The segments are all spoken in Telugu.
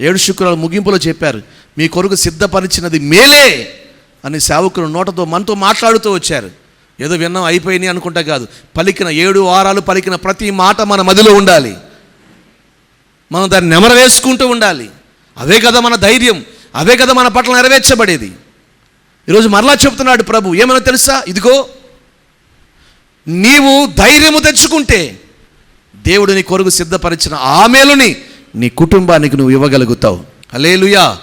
ఏడు శుక్రాలు ముగింపులో చెప్పారు మీ కొరకు సిద్ధపరిచినది మేలే అని సేవకులు నోటతో మనతో మాట్లాడుతూ వచ్చారు. ఏదో విన్నాం అయిపోయినాయి అనుకుంటా కాదు పలికిన ఏడు వారాలు పలికిన ప్రతి మాట మన మదిలో ఉండాలి. మనం దాన్ని నెమరవేసుకుంటూ ఉండాలి. అవే కదా మన ధైర్యం అవే కదా మన పట్ల నెరవేర్చబడేది. ఈరోజు మరలా చెప్తున్నాడు ప్రభు ఏమైనా తెలుసా? ఇదిగో నీవు ధైర్యము తెచ్చుకుంటే దేవుడిని కొరకు సిద్ధపరిచిన ఆ మేలుని నీ కుటుంబానికి నువ్వు ఇవ్వగలుగుతావు. అలేలుయా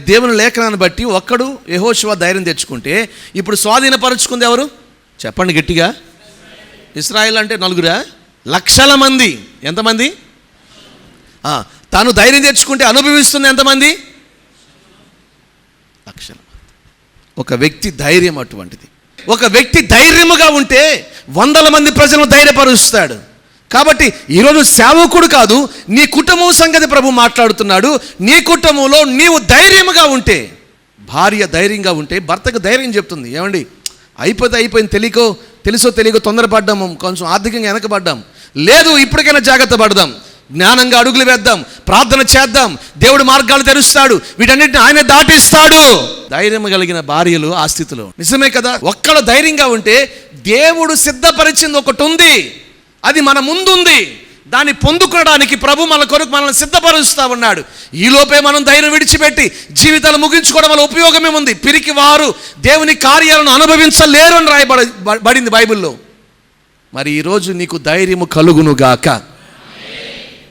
దేవుని లేఖనాన్ని బట్టి ఒక్కడు యహోశివ ధైర్యం తెచ్చుకుంటే ఇప్పుడు స్వాధీనపరుచుకుంది ఎవరు? చెప్పండి గట్టిగా. ఇస్రాయిల్ అంటే నలుగురా? లక్షల మంది. ఎంతమంది? తాను ధైర్యం తెచ్చుకుంటే అనుభవిస్తుంది ఎంతమంది? లక్షల ఒక వ్యక్తి ధైర్యం అటువంటిది. ఒక వ్యక్తి ధైర్యముగా ఉంటే వందల మంది ప్రజలను ధైర్యపరుస్తాడు. కాబట్టి ఈరోజు సేవకుడు కాదు నీ కుటుంబం సంగతి ప్రభు మాట్లాడుతున్నాడు నీ కుటుంబంలో నీవు ధైర్యముగా ఉంటే భార్య ధైర్యంగా ఉంటే భర్తకు ధైర్యం చెప్తుంది. ఏమండి? అయిపోతే అయిపోయింది తెలియకో తెలుసో తెలియకో తొందరపడ్డాము కొంచెం ఆర్థికంగా వెనకబడ్డాం. లేదు ఇప్పటికైనా జాగ్రత్త పడదాం. జ్ఞానంగా అడుగులు వేద్దాం ప్రార్థన చేద్దాం దేవుడు మార్గాలు తెరుస్తాడు వీటన్నిటిని ఆయన దాటిస్తాడు. ధైర్యం కలిగిన భార్యలు ఆ స్థితిలో. నిజమే కదా? ఒక్కడు ధైర్యంగా ఉంటే దేవుడు సిద్ధపరిచింది ఒకటి ఉంది. అది మన ముందుంది. దాన్ని పొందుకోవడానికి ప్రభు మన కొరకు మనల్ని సిద్ధపరుస్తూ ఉన్నాడు. ఈలోపే మనం ధైర్యం విడిచిపెట్టి జీవితాలు ముగించుకోవడం వల్ల ఉపయోగమే ఉంది పిరికి వారు దేవుని కార్యాలను అనుభవించలేరు అని రాయబడ బడింది బైబిల్లో. మరి ఈరోజు నీకు ధైర్యము కలుగునుగాక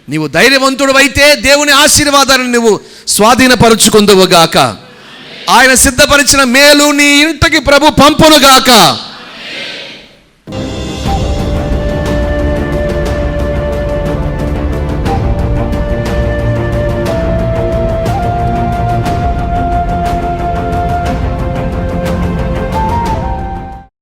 నీవు ధైర్యవంతుడు అయితే దేవుని ఆశీర్వాదాన్ని నువ్వు స్వాధీనపరుచుకుందువుగాక ఆయన సిద్ధపరిచిన మేలు నీ ఇంటికి ప్రభు పంపునుగాక